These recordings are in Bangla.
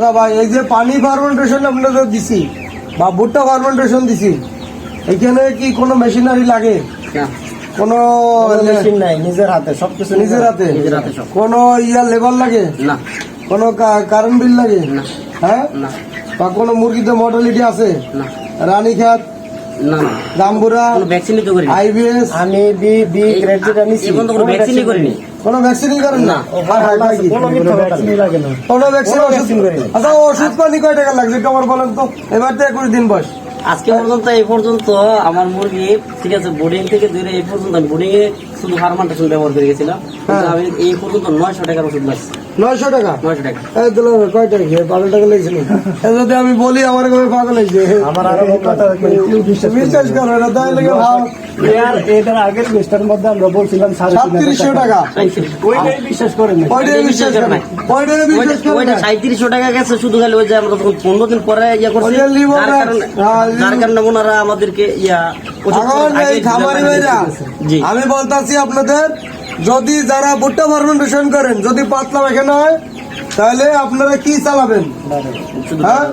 আচ্ছা ভাই এই যে পানি ফার্মেন্টেশন আপনাদের দিছি বা ভুট্টা ফার্মেন্টেশন দিছি এখানে কি কোনো মেশিনারি লাগে? কোনো মেশিন নাই নিজের হাতে সবকিছু নিজের হাতে নিজের হাতে কোনো ইয়ার লেবার লাগে? না। কোনো কারেন্ট বিল লাগে? না। হ্যাঁ? বা কোনো মুরগিতে মর্টালিটি আছে? না। রানীখাত? না না। জাম্বুরা কোনো ভ্যাকসিনই তো করিনি। আইবিএস আমি বি বি গ্রেড যেটা নিছি এখন তো কোনো ভ্যাকসিনই করিনি। কোনো ভ্যাকসিনই করেন না? ভাই কোনো ভ্যাকসিনই লাগে না। কোনো ভ্যাকসিন ওষুধ আচ্ছা ওষুধ পানি কয় টাকা লাগছে একটু আমার বলেন তো? এবার তো একুশ দিন বয়স। আজকে পর্যন্ত এই পর্যন্ত আমার মুরগি ঠিক আছে বোর্ডিং থেকে দূরে এই পর্যন্ত আমি বোর্ডিং এ শুধু ফার্মান্টেশন ব্যবহার করে গেছিলাম। হ্যাঁ। আমি এই পর্যন্ত নয়শো টাকার ওষুধ লাগছে নয়শো টাকা? নয়শো টাকা। কয় টাকা বারো টাকা লেগেছিল। যদি আমি বলি আমার কবে পাগল হয়েছে। আমার আরও বিশ্বাস করবে না। বিশ্বাস করো না তাই লেগে ভাব। এটার আগের লিস্টের মধ্যে আমরা বলছিলাম সাড়ে সাতত্রিশশো টাকা। ওইটাই বিশ্বাস করেন ওইটাই বিশ্বাস করে ওইটাই বিশ্বাস করে ওইটা সাঁত্রিশশো টাকা গেছে শুধু খালি ওই যে আমরা পনেরো দিন পরে ইয়া করছি। হ্যাঁ, যার কারণে ওনারা আমাদেরকে ইয়া এখন আমি বলতাছি আপনাদের যদি যারা ভুট্টা ফার্মেন্টেশন করেন যদি পাতলা পায়খানা হয় তাহলে আপনারা কি চালাবেন? শুধু হ্যাঁ?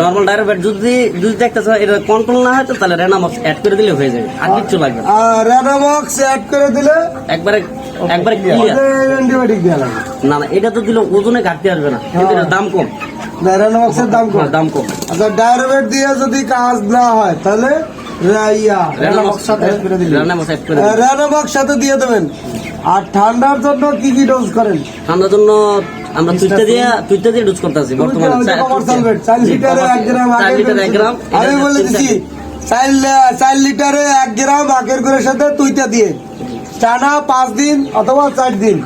নর্মাল ডায়রোবেট যদি যদি দেখতে এটা কন্ট্রোল না হয় তো তাহলে রেনামক্স অ্যাড করে দিলে হয়ে যাবে। আর কিচ্ছু লাগবে আর রেনাবক্স অ্যাড করে দিলে একবারে একবারে ক্লিয়ার অ্যান্টিবায়োটিক দেওয়া লাগে না না এটা তো দিলে ওজনে ঘাটতি আসবে না। কিন্তু দাম কম। রেনাবক্সের দাম কম। হ্যাঁ, দাম কম। আচ্ছা ডায়রোবেট দিয়ে যদি কাজ না হয় তাহলে রেনাবক্স সাথে দিয়ে দেবেন। আর ঠান্ডার জন্য কি কি ডোজ করেন? জন্য আমরা তুইটা দিয়ে তুইটা দিয়ে ডুজ করতেছি বর্তমানে লিটারে। গ্রাম লিটারে গ্রাম। আমি বলে দিছি লিটারে গ্রাম আগেরগুলোর সাথে তুইটা দিয়ে। টানা দিন অথবা চার দিন।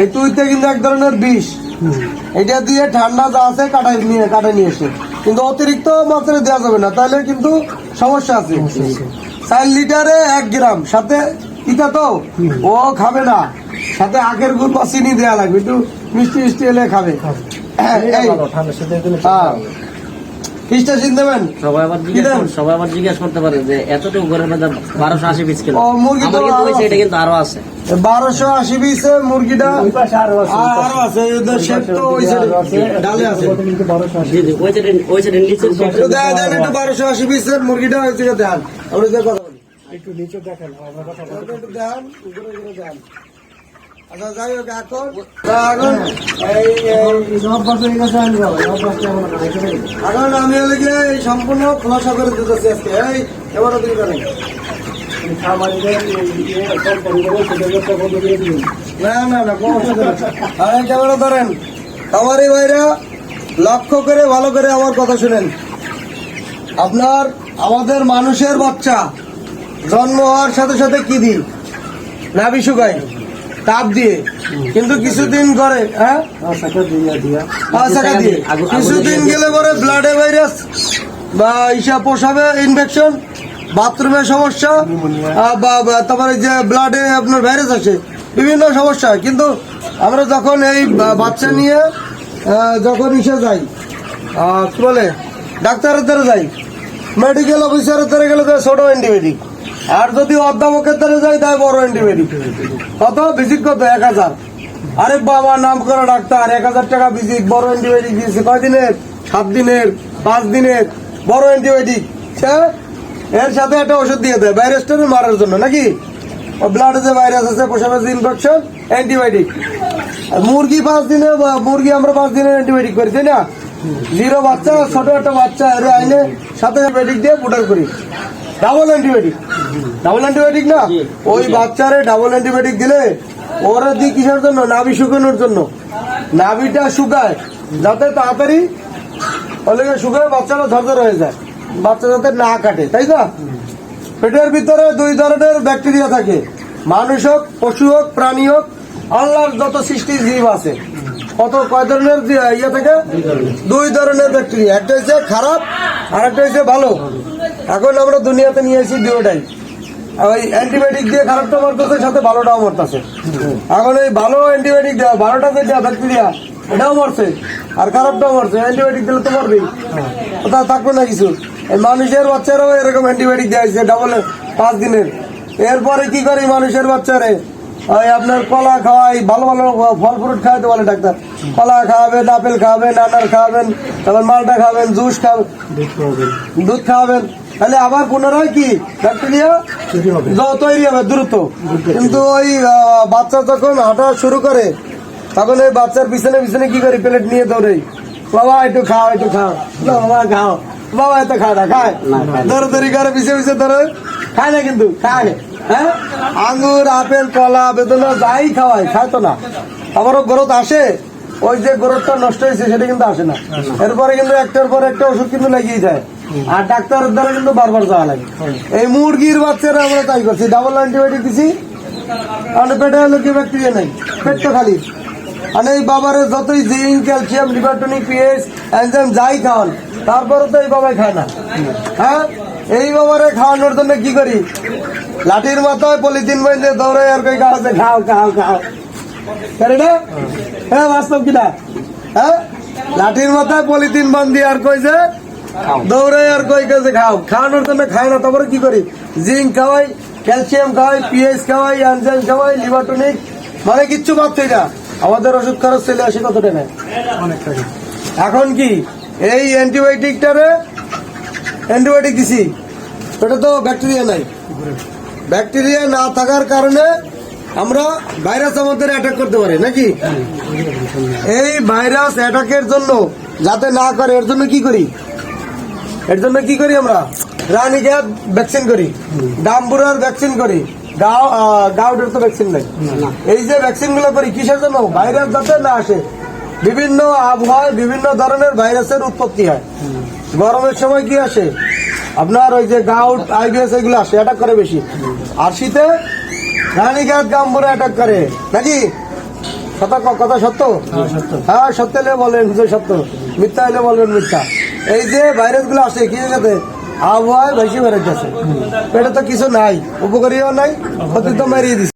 এই তুইতে কিন্তু এক ধরনের বিষ। এটা দিয়ে ঠান্ডা যা আছে কাটাই নিয়ে কাটাই নিয়ে এসে। কিন্তু অতিরিক্ত মাত্রা দেওয়া যাবে না তাহলে কিন্তু সমস্যা আছে। চার লিটারে এক গ্রাম সাথে ইটা তো ও খাবে না। সাথে আখের গুড় বা চিনি দেওয়া লাগবে একটু মিষ্টি মিষ্টি এলে খাবে। হ্যাঁ। ফিসটা চিন দেবেন? সবাই আবার জিজ্ঞেস সবাই আবার জিজ্ঞেস করতে পারে যে এতটুকু ঘরের মধ্যে বারোশো আশি পিস কিলো। মুরগি তো এটা কিন্তু আরও আছে। বারোশো আশি পিসে মুরগিটা আরও আছে, ওই শেপ তো ওই সাইডে ডালে বারোশো আশি। জি জি ওই সাইডে ওই সাইডে নিচে একটু দেন একটু বারোশো আশি। পিসের মুরগিটা হয়েছে দেখান আমরা যে কথা একটু নিচে দেখেন আমরা কথা বলব। একটু দেখান উপরে উপরে দেখান আচ্ছা যাই হোক এখন এখন এই আমি। এখন হলে গিয়ে এই সম্পূর্ণ খোলাসা করে দিতেছি আজকে। এই এবারও দিই। না না না কোনো ক্যামেরা ধরেন। ভাইরা লক্ষ্য করে ভালো করে আমার কথা শুনেন। আপনার আমাদের মানুষের বাচ্চা জন্ম হওয়ার সাথে সাথে কি দিন? নাভি শুকায় তাপ দিয়ে। কিন্তু কিছুদিন করে হ্যাঁ? দিয়া কিছুদিন গেলে পরে ব্লাডে ভাইরাস বা ইসা পোষাবে ইনফেকশন বাথরুমের সমস্যা বা তারপরে যে ব্লাডে আপনার ভাইরাস আছে বিভিন্ন সমস্যা। কিন্তু আমরা যখন এই বাচ্চা নিয়ে যখন ইসে যাই কি বলে ডাক্তারের দ্বারা যাই মেডিকেল অফিসারের দ্বারা গেলে ছোট অ্যান্টিবায়োটিক আর যদি অধ্যাপকের দ্বারা যাই, তাই বড় অ্যান্টিবায়োটিক কত? ভিজিট কত? এক হাজার। আরে বাবা, নাম করা ডাক্তার, এক হাজার টাকা ভিজিট বড় অ্যান্টিবায়োটিক দিয়েছে কয় দিনের? সাত দিনের, পাঁচ দিনের, বড় অ্যান্টিবায়োটিক সে এর সাথে একটা ওষুধ দিয়ে দেয় ভাইরাসটা মারার জন্য, নাকি? ব্লাডে যে ভাইরাস আছে যে ইনফেকশন অ্যান্টিবায়োটিক মুরগি পাঁচ দিনে মুরগি আমরা পাঁচ দিনের অ্যান্টিবায়োটিক করি, তাই না? জিরো বাচ্চা, ছোট একটা বাচ্চা, এর আইনে সাথে অ্যান্টিবায়োটিক দিয়ে ফুটার করি। ডাবল অ্যান্টিবায়োটিক ডাবল অ্যান্টিবায়োটিক না? ওই বাচ্চারে ডাবল অ্যান্টিবায়োটিক দিলে ওরা দিই কিসের জন্য? নাভি শুকানোর জন্য। নাভিটা শুকায় যাতে তাড়াতাড়ি ওলে শুকায় বাচ্চাটা ঝরঝর হয়ে যায়। বাচ্চা যাতে না কাটে তাই না পেটের ভিতরে দুই ধরনের ব্যাকটেরিয়া থাকে। মানুষ হোক পশু হোক প্রাণী হোক আল্লাহর যত সৃষ্টি জীব আছে কত কয় ধরনের ইয়ে থাকে? দুই ধরনের। ব্যাকটেরিয়া। একটা হচ্ছে খারাপ আর একটা হচ্ছে ভালো। এখন আমরা দুনিয়াতে নিয়ে এসেছি দুটাই ওই অ্যান্টিবায়োটিক দিয়ে খারাপটা মরতেছে, সাথে ভালোটাও মরতেছে। এখন ওই ভালো অ্যান্টিবায়োটিক দেওয়া, ভালোটা যেটা ব্যাকটেরিয়া এটাও মরছে। আর খারাপটাও মরছে। অ্যান্টিবায়োটিক দিলে তো মরবেই। তা থাকবে না কিছু। মানুষের বাচ্চারাও এরকম অ্যান্টিবায়োটিক দেওয়া হয়েছে ডাবল পাঁচ দিনের। এরপরে কি করে মানুষের বাচ্চারে ওই আপনার কলা খাওয়াই ভালো ভালো ফল ফ্রুট খাওয়াতে বলে ডাক্তার। কলা খাওয়াবেন আপেল খাওয়াবেন আনার খাওয়াবেন তারপর মালটা খাবেন জুস খাবেন দুধ খাওয়াবেন। তাহলে আবার পুনরায় কি? ব্যাকটেরিয়া তৈরি হবে। দ্রুত। কিন্তু ওই বাচ্চা যখন হাঁটা শুরু করে তখন ওই বাচ্চার পিছনে পিছনে কি করি প্লেট নিয়ে ধরে বাবা একটু খাও একটু খাও। বাবা খাও। বাবা এত খায়। না খায় ধরে ধরি করে পিছে পিছে ধরে খায় না কিন্তু খায়। হ্যাঁ? আঙ্গুর, আপেল, কলা, বেদনা যাই খাওয়ায় খায় তো না। আমারও গ্রোথ আসে, ওই যে গ্রোথটা নষ্ট হয়েছে, সেটা কিন্তু আসে না। এরপরে কিন্তু একটার পর একটা ওষুধ কিন্তু লাগিয়ে যায়। আর ডাক্তারের দ্বারা কিন্তু বারবার যাওয়া লাগে। এই মুরগির বাচ্চারা আমরা তাই করছি ডাবল অ্যান্টিবায়োটিক দিছি। আর পেটে হলো কি ব্যাকটেরিয়া নাই, পেট তো খালি। মানে এই বাবারে যতই zinc, calcium, liver tonic PS enzyme যাই খাওয়ান তারপরে তো এই বাবাই খায় না। হ্যাঁ? এই বাবারে খাওয়ানোর জন্য কি করি? লাঠির মাথায় পলিথিন বাইন্দে দৌড়ে আর কই গাছে খাও খাও খাও। না? হ্যাঁ বাস্তব কিনা? হ্যাঁ? লাঠির মাথায় পলিথিন বান্ধি আর কই যে দৌড়ে আর কই কাছে খাও। খাওয়ানোর জন্য খায় না তারপরে কি করি? জিঙ্ক খাওয়াই ক্যালসিয়াম খাওয়াই পিএইচ খাওয়াই এনজাইম খাওয়াই লিভারটনিক মানে কিচ্ছু পাচ্ছি না। আমাদের ওষুধ খরচ চলে আসে কত টাকা? এখন কি? এই অ্যান্টিবায়োটিকটারে অ্যান্টিবায়োটিক দিছি। এটা তো ব্যাকটেরিয়া নাই। ব্যাকটেরিয়া না থাকার কারণে আমরা ভাইরাস আমাদের অ্যাটাক করতে পারি, নাকি? এই ভাইরাস অ্যাটাকের জন্য যাতে না করে, এর জন্য কি করি? এর জন্য কি করি আমরা? রানীকে ভ্যাকসিন করি, ডাম্বুরার ভ্যাকসিন করি, গাও গাউডের তো ভ্যাকসিন নাই। এই যে ভ্যাকসিনগুলো করি, কিসের জন্য? ভাইরাস যাতে না আসে। বিভিন্ন আবহাওয়ায় বিভিন্ন ধরনের ভাইরাসের উৎপত্তি হয়। গরমের সময় কি আসে? আপনার ওই যে গাউট আইবিএস এগুলো আসে অ্যাটাক করে বেশি। আর শীতে রানীঘাট গাম্বুরা অ্যাটাক করে। নাকি? কথা কথা সত্য? হ্যাঁ সত্য এলে বলেন যে সত্য। মিথ্যা এলে বলবেন মিথ্যা। এই যে ভাইরাসগুলো আসে, কি জায়গাতে আবহাওয়ায় বেশি ভাইরাস আছে এটা তো কিছু নাই, উপকারীও নাই, ক্ষতি তো মেরিয়ে দিচ্ছে